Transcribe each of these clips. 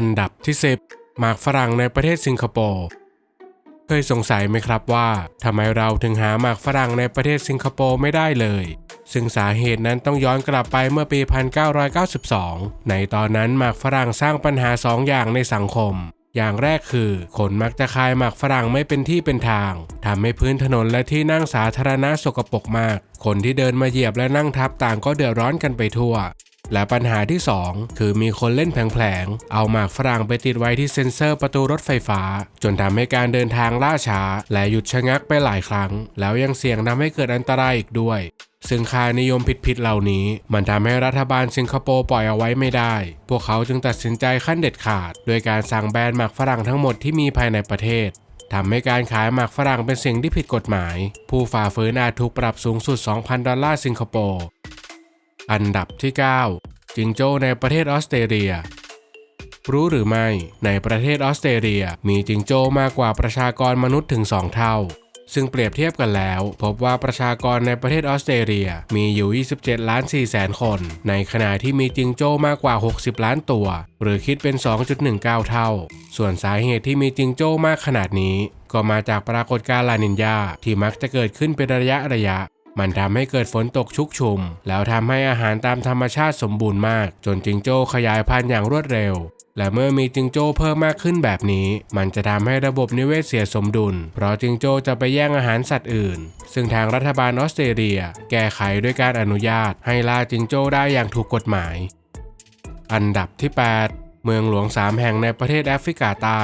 อันดับที่ 10 หมากฝรั่งในประเทศสิงคโปร์ เคยสงสัยไหมครับว่าทำไมเราถึงหาหมากฝรั่งในประเทศสิงคโปร์ไม่ได้เลย ซึ่งสาเหตุนั้นต้องย้อนกลับไปเมื่อปี 1992 ในตอนนั้นหมากฝรั่งสร้างปัญหาสองอย่างในสังคมอย่างแรกคือ คนมักจะคายหมากฝรั่งไม่เป็นที่เป็นทางทำให้พื้นถนนและที่นั่งสาธารณะสกปรกมาก คนที่เดินมาเหยียบและนั่งทับต่างก็เดือดร้อนกันไปทั่ว และปัญหาที่ 2 คือมีคนเล่นแผลงๆ เอาหมากฝรั่งไปติดไว้ที่เซ็นเซอร์ประตูรถไฟฟ้า จนทำให้การเดินทางล่าช้า และหยุดชะงักไปหลายครั้ง แล้วยังเสี่ยงทำให้เกิดอันตรายอีกด้วย ซึ่งค่านิยมผิดๆเหล่านี้ มันทำให้รัฐบาลสิงคโปร์ปล่อยเอาไว้ไม่ได้ พวกเขาจึงตัดสินใจขั้นเด็ดขาด โดยการสั่งแบนหมากฝรั่งทั้งหมดที่มีภายในประเทศทำให้การขายหมากฝรั่งเป็นสิ่งที่ผิดกฎหมาย ผู้ฝ่าฝืนอาจถูกปรับสูงสุด 2,000 ดอลลาร์สิงคโปร์ อันดับที่ 9 จิงโจ้ในประเทศออสเตรเลีย รู้หรือไม่ ในประเทศออสเตรเลียมีจิงโจ้มากกว่าประชากรมนุษย์ถึง 2 เท่า ซึ่งเปรียบเทียบกันแล้ว พบว่าประชากรในประเทศออสเตรเลียมีอยู่ 27 ล้าน4แสนคน ในขณะที่มีจิงโจ้มากกว่า 60 ล้านตัว หรือคิดเป็น 2.19 เท่า ส่วนสาเหตุที่มีจิงโจ้มากขนาดนี้ ก็มาจากปรากฏการณ์ลานินยาที่มักจะเกิดขึ้นเป็นระยะระยะ มันทำให้เกิดฝนตกชุกชุม แล้วทำให้อาหารตามธรรมชาติสมบูรณ์มาก จนจิงโจ้ขยายพันธุ์อย่างรวดเร็ว และเมื่อมีจิงโจ้เพิ่มมากขึ้นแบบนี้ มันจะทำให้ระบบนิเวศเสียสมดุล เพราะจิงโจ้จะไปแย่งอาหารสัตว์อื่น ซึ่งทางรัฐบาลออสเตรเลีย แก้ไขด้วยการอนุญาต ให้ล่าจิงโจ้ได้อย่างถูกกฎหมาย อันดับที่ 8 เมืองหลวง3แห่งในประเทศแอฟริกาใต้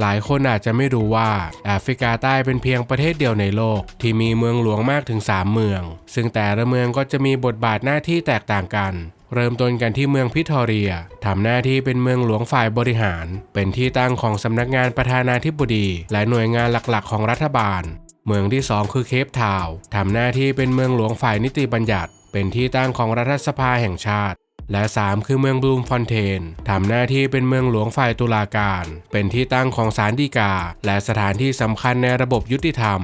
หลายคนอาจจะไม่รู้ว่าแอฟริกาใต้เป็นเพียงประเทศเดียวในโลก ที่มีเมืองหลวงมากถึง 3 เมือง ซึ่งแต่ละเมืองก็จะมีบทบาทหน้าที่แตกต่างกันเริ่มต้นกันที่เมืองพิทอเรีย ทำหน้าที่เป็นเมืองหลวงฝ่ายบริหาร เป็นที่ตั้งของสำนักงานประธานาธิบดี และหน่วยงานหลักๆ ของรัฐบาล เมืองที่ 2 คือเคปทาวทำหน้าที่เป็นเมืองหลวงฝ่ายนิติบัญญัติ เป็นที่ตั้งของรัฐสภาแห่งชาติ และ 3 คือเมืองบลูมฟอนเทนทำหน้าที่เป็นเมืองหลวงฝ่ายตุลาการ เป็นที่ตั้งของศาลฎีกา และสถานที่สำคัญในระบบยุติธรรม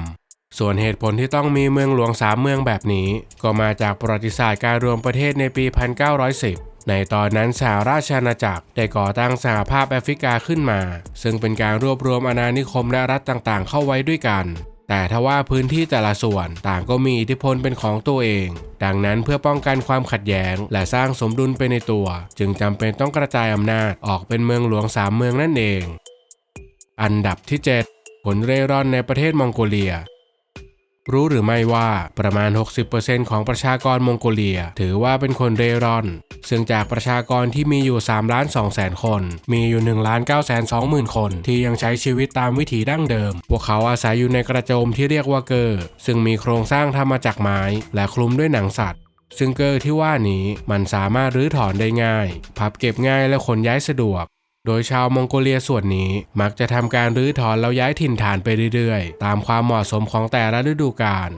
ส่วนเหตุผลที่ต้องมีเมืองหลวงสามเมืองแบบนี้ ก็มาจากประวัติศาสตร์การรวมประเทศในปี 1910 ในตอนนั้นสหราชอาณาจักรได้ก่อตั้งสหภาพแอฟริกาขึ้นมา ซึ่งเป็นการรวบรวมอาณานิคมและรัฐต่างๆ เข้าไว้ด้วยกัน แต่ทว่าพื้นที่แต่ละส่วนต่างก็มีอิทธิพลเป็นของตัวเอง ดังนั้นเพื่อป้องกันความขัดแย้ง และสร้างสมดุลไปในตัว จึงจำเป็นต้องกระจายอำนาจออกเป็นเมืองหลวงสามเมืองนั่นเอง อันดับที่ 7 ผลเร่ร่อนในประเทศมองโกเลีย รู้หรือไม่ว่าประมาณ 60%ของประชากรมองโกเลีย ถือว่าเป็นคนเร่ร่อน ซึ่งจากประชากรที่มีอยู่3ล้าน2แสนคน มีอยู่1ล้าน9แสน2หมื่นคน ที่ยังใช้ชีวิตตามวิถีดั้งเดิม พวกเขาอาศัยอยู่ในกระโจมที่เรียกว่าเกอร์ ซึ่งมีโครงสร้างทำมาจากไม้ และคลุมด้วยหนังสัตว์ ซึ่งเกอร์ที่ว่านี้มันสามารถรื้อถอนได้ง่าย พับเก็บง่ายและขนย้ายสะดวก โดยชาวมองโกเลียส่วนนี้มักจะทำการรื้อถอนแล้วย้ายถิ่นฐานไปเรื่อยๆ ตามความเหมาะสมของแต่ละฤดูกาล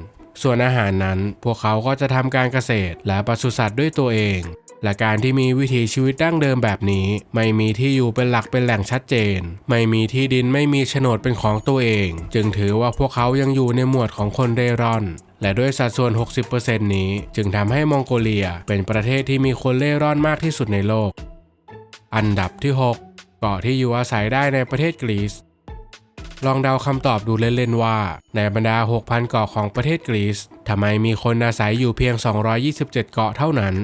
ส่วนอาหารนั้นพวกเขาก็จะทำการเกษตรและปศุสัตว์ด้วยตัวเอง และการที่มีวิถีชีวิตดั้งเดิมแบบนี้ ไม่มีที่อยู่เป็นหลักเป็นแหล่งชัดเจน ไม่มีที่ดินไม่มีโฉนดเป็นของตัวเอง จึงถือว่าพวกเขายังอยู่ในหมวดของคนเร่ร่อน และด้วยสัดส่วน 60%นี้ จึงทำให้มองโกเลียเป็นประเทศที่มีคนเร่ร่อนมากที่สุดในโลก อันดับที่ 6 กาะที่อยู่อาศัยได้ในประเทศกรีซ ลองเดาคำตอบดูเล่นๆว่า ในบรรดา 6,000 เกาะของประเทศกรีซทำไมมีคนอาศัยอยู่เพียง 227 เกาะเท่านั้น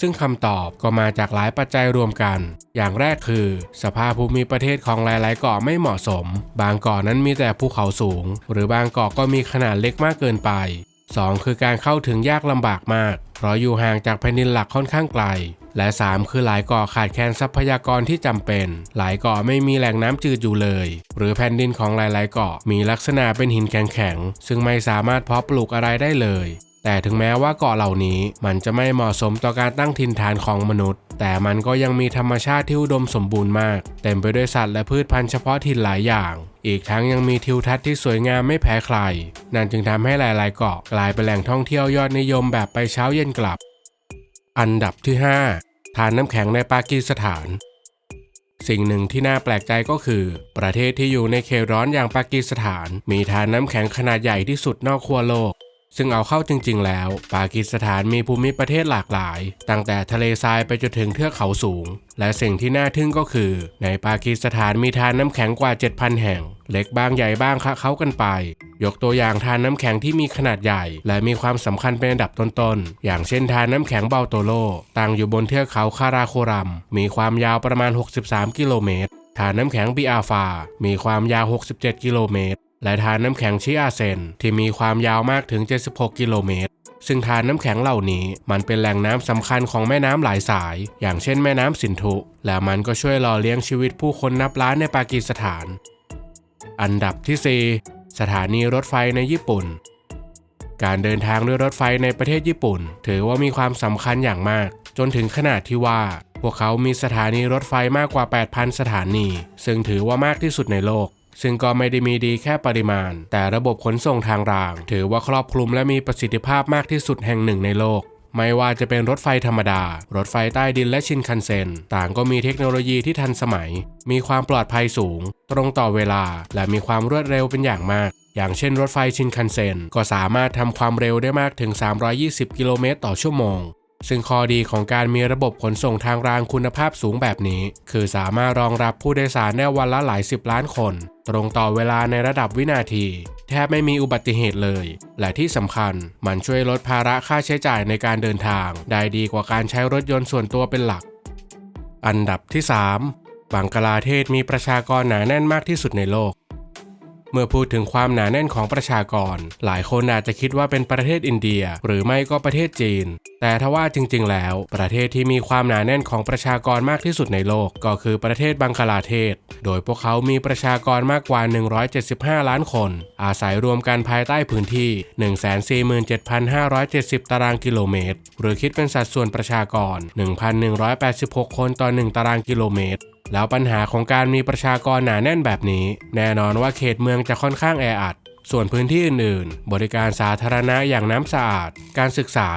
ซึ่งคำตอบก็มาจากหลายปัจจัยรวมกัน อย่างแรกคือ สภาพภูมิประเทศของหลาย ๆ เกาะไม่เหมาะสม บางเกาะนั้นมีแต่ภูเขาสูง หรือบางเกาะก็มีขนาดเล็กมากเกินไป 2 คือการเข้าถึงยากลำบากมาก เพราะอยู่ห่างจากแผ่นดินหลักค่อนข้างไกล และ 3 คือหลายเกาะขาดแคลนทรัพยากรที่จำเป็น หลายเกาะไม่มีแหล่งน้ำจืดอยู่เลย หรือแผ่นดินของหลายๆ เกาะมีลักษณะเป็นหินแข็งๆ ซึ่งไม่สามารถเพาะปลูกอะไรได้เลย แต่ถึงแม้ว่าเกาะเหล่านี้มันจะไม่เหมาะสมต่อการตั้งถิ่นฐานของมนุษย์ แต่มันก็ยังมีธรรมชาติที่อุดมสมบูรณ์มาก เต็มไปด้วยสัตว์และพืชพันธุ์เฉพาะถิ่นหลายอย่างอีกทั้งยังมีทิวทัศน์ที่สวยงามไม่แพ้ใคร นั่นจึงทำให้หลาย ๆ เกาะกลายเป็นแหล่งท่องเที่ยวยอดนิยมแบบไปเช้าเย็นกลับ อันดับที่ 5 ทานน้ำแข็งในปากีสถาน สิ่งหนึ่งที่น่าแปลกใจก็คือ ประเทศที่อยู่ในเขตร้อนอย่างปากีสถาน มีทานน้ำแข็งขนาดใหญ่ที่สุดนอกขั้วโลก ซึ่งเอาเข้าจริง ๆ แล้ว ปากีสถานมีภูมิประเทศหลากหลาย ตั้งแต่ทะเลทรายไปจนถึงเทือกเขาสูง และสิ่งที่น่าทึ่งก็คือ ในปากีสถานมีทานน้ำแข็งกว่า 7,000 แห่ง เล็กบ้างใหญ่บ้างคะเขากันไป ยกตัวอย่างทานน้ำแข็งที่มีขนาดใหญ่ และมีความสำคัญเป็นอันดับต้นๆ อย่างเช่นทานน้ำแข็งเบาโตโล ตั้งอยู่บนเทือกเขาคาราโครัม มีความยาวประมาณ 63 กิโลเมตร ทานน้ำแข็งบีอาฟา มีความยาว 67 กิโลเมตร และทานน้ำแข็งชิอาเซนที่มีความยาวมากถึง 76 กิโลเมตร ซึ่งทานน้ำแข็งเหล่านี้มันเป็นแหล่งน้ำสำคัญของแม่น้ำหลายสาย อย่างเช่นแม่น้ำสินธุ และมันก็ช่วยหล่อเลี้ยงชีวิตผู้คนนับล้านในปากีสถาน อันดับที่ 4 สถานีรถไฟในญี่ปุ่นการเดินทางด้วยรถไฟในประเทศญี่ปุ่น ถือว่ามีความสำคัญอย่างมาก จนถึงขนาดที่ว่า พวกเขามีสถานีรถไฟมากกว่า 8,000 สถานี ซึ่งถือว่ามากที่สุดในโลก ซึ่งก็ไม่ได้มีดีแค่ปริมาณ แต่ระบบขนส่งทางราง ถือว่าครอบคลุมและมีประสิทธิภาพมากที่สุดแห่งหนึ่งในโลกไม่ว่าจะเป็นรถไฟธรรมดา รถไฟใต้ดินและชินคันเซ็น ต่างก็มีเทคโนโลยีที่ทันสมัย มีความปลอดภัยสูง ตรงต่อเวลา และมีความรวดเร็วเป็นอย่างมาก อย่างเช่นรถไฟชินคันเซ็น ก็สามารถทำความเร็วได้มากถึง 320 กิโลเมตรต่อชั่วโมง ซึ่งข้อดีของการมีระบบขนส่งทางรางคุณภาพสูงแบบนี้ คือสามารถรองรับผู้โดยสารได้วันละหลายสิบล้านคน ตรงต่อเวลาในระดับวินาที แทบไม่มีอุบัติเหตุเลย และที่สำคัญมันช่วยลดภาระค่าใช้จ่ายในการเดินทาง ได้ดีกว่าการใช้รถยนต์ส่วนตัวเป็นหลัก อันดับที่ 3 บังกลาเทศมีประชากรหนาแน่นมากที่สุดในโลก มื่อพูดถึงความหนาแน่นของประชากร หลายคนอาจจะคิดว่าเป็นประเทศอินเดีย หรือไม่ก็ประเทศจีน แต่ทว่าจริง ๆ แล้ว ประเทศที่มีความหนาแน่นของประชากรมากที่สุดในโลกก็คือประเทศบังกลาเทศ โดยพวกเขามีประชากรมากกว่า 175 ล้านคน อาศัยรวมกันภายใต้พื้นที่ 147,570 ตารางกิโลเมตร หรือคิดเป็นสัดส่วนประชากร 1,186 คนต่อ 1 ตารางกิโลเมตร แล้วปัญหาของการมีประชากรหนาแน่นแบบนี้ แน่นอนว่าเขตเมืองจะค่อนข้างแออัด ส่วนพื้นที่อื่นๆ บริการสาธารณะอย่างน้ำสะอาด การศึกษา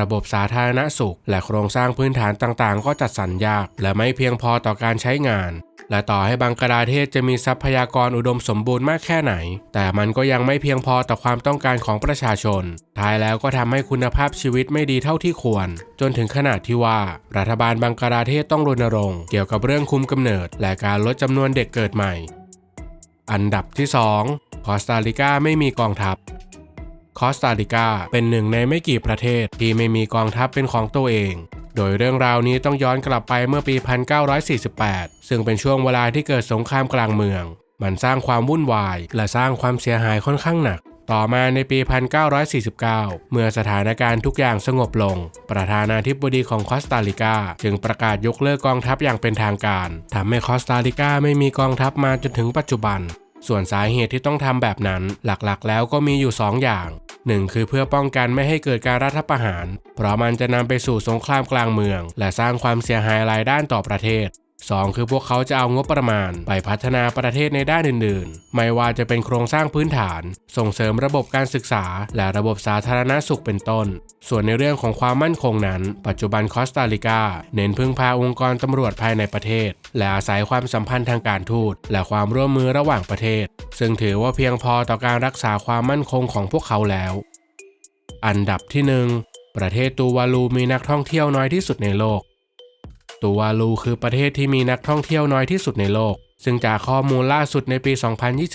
ระบบสาธารณสุข และโครงสร้างพื้นฐานต่างๆ ก็จัดสรรยาก และไม่เพียงพอต่อการใช้งาน และต่อให้บังกลาเทศจะมีทรัพยากรอุดมสมบูรณ์มากแค่ไหน แต่มันก็ยังไม่เพียงพอต่อความต้องการของประชาชน ท้ายแล้วก็ทำให้คุณภาพชีวิตไม่ดีเท่าที่ควร จนถึงขนาดที่ว่า รัฐบาลบังกลาเทศต้องรณรงค์เกี่ยวกับเรื่องคุมกำเนิด และการลดจำนวนเด็กเกิดใหม่ อันดับที่2คอสตาริกาไม่มีกองทัพคอสตาริกาเป็นหนึ่งในไม่กี่ประเทศที่ไม่มีกองทัพเป็นของตัวเอง โดยเรื่องราวนี้ต้องย้อนกลับไปเมื่อปี 1948 ซึ่งเป็นช่วงเวลาที่เกิดสงครามกลางเมือง มันสร้างความวุ่นวาย และสร้างความเสียหายค่อนข้างหนัก ต่อมาในปี 1949 เมื่อสถานการณ์ทุกอย่างสงบลง ประธานาธิบดีของคอสตาริกา จึงประกาศยกเลิกกองทัพอย่างเป็นทางการทำให้คอสตาริกาไม่มีกองทัพมาจนถึงปัจจุบัน ส่วนสาเหตุที่ต้องทำแบบนั้น หลักๆ แล้วก็มีอยู่ 2 อย่าง หนึ่งคือเพื่อป้องกันไม่ให้เกิดการรัฐประหาร เพราะมันจะนำไปสู่สงครามกลางเมือง และสร้างความเสียหายหลายด้านต่อประเทศ 2 คือพวกเขาจะเอางบประมาณ ไปพัฒนาประเทศในด้านอื่น ๆ ไม่ว่าจะเป็นโครงสร้างพื้นฐาน ส่งเสริมระบบการศึกษา และระบบสาธารณสุขเป็นต้น ส่วนในเรื่องของความมั่นคงนั้น ปัจจุบันคอสตาริกา เน้นพึ่งพาองค์กรตำรวจภายในประเทศ และอาศัยความสัมพันธ์ทางการทูต และความร่วมมือระหว่างประเทศ ซึ่งถือว่าเพียงพอต่อการรักษาความมั่นคงของพวกเขาแล้ว อันดับที่หนึ่งประเทศตูวาลูมีนักท่องเที่ยวน้อยที่สุดในโลก ตูวาลูคือประเทศที่มีนักท่องเที่ยวน้อยที่สุดในโลก ซึ่งจากข้อมูลล่าสุดในปี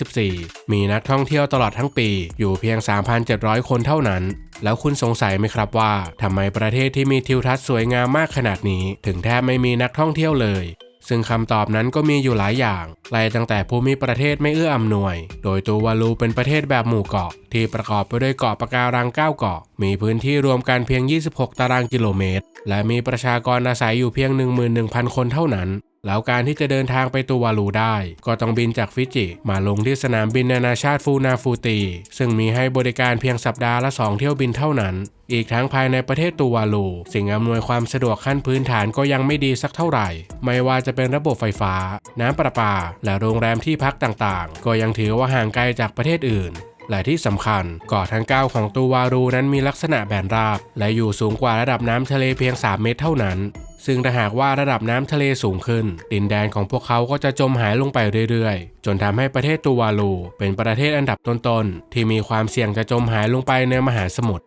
2024 มีนักท่องเที่ยวตลอดทั้งปี อยู่เพียง 3,700 คนเท่านั้น แล้วคุณสงสัยไหมครับว่าทำไมประเทศที่มีทิวทัศน์สวยงามมากขนาดนี้ ถึงแทบไม่มีนักท่องเที่ยวเลย ซึ่งคำตอบนั้นก็มีอยู่หลายอย่างไล่ตั้งแต่ภูมิประเทศไม่เอื้ออำนวย โดยตูวาลูเป็นประเทศแบบหมู่เกาะ ที่ประกอบไปด้วยเกาะปะการัง 9 เกาะ มีพื้นที่รวมกันเพียง 26 ตารางกิโลเมตร และมีประชากรอาศัยอยู่เพียง 11,000 คนเท่านั้น แล้วการที่จะเดินทางไปตูวาลูได้ ก็ต้องบินจากฟิจิ มาลงที่สนามบินนานาชาติฟูนาฟูตี ซึ่งมีให้บริการเพียงสัปดาห์ละ 2 เที่ยวบินเท่านั้น อีกทั้งภายในประเทศตูวาลู สิ่งอำนวยความสะดวกขั้นพื้นฐานก็ยังไม่ดีสักเท่าไหร่ ไม่ว่าจะเป็นระบบไฟฟ้า น้ำประปา และโรงแรมที่พักต่างๆ ก็ยังถือว่าห่างไกลจากประเทศอื่นและที่สำคัญเกาะทั้ง 9 ของตูวารูนั้นมีลักษณะแบนราบ และอยู่สูงกว่าระดับน้ำทะเลเพียง 3 เมตรเท่านั้น ซึ่งถ้าหากว่าระดับน้ำทะเลสูงขึ้น ดินแดนของพวกเขาก็จะจมหายลงไปเรื่อยๆ จนทำให้ประเทศตูวาลู เป็นประเทศอันดับต้นๆ ที่มีความเสี่ยงจะจมหายลงไปในมหาสมุทร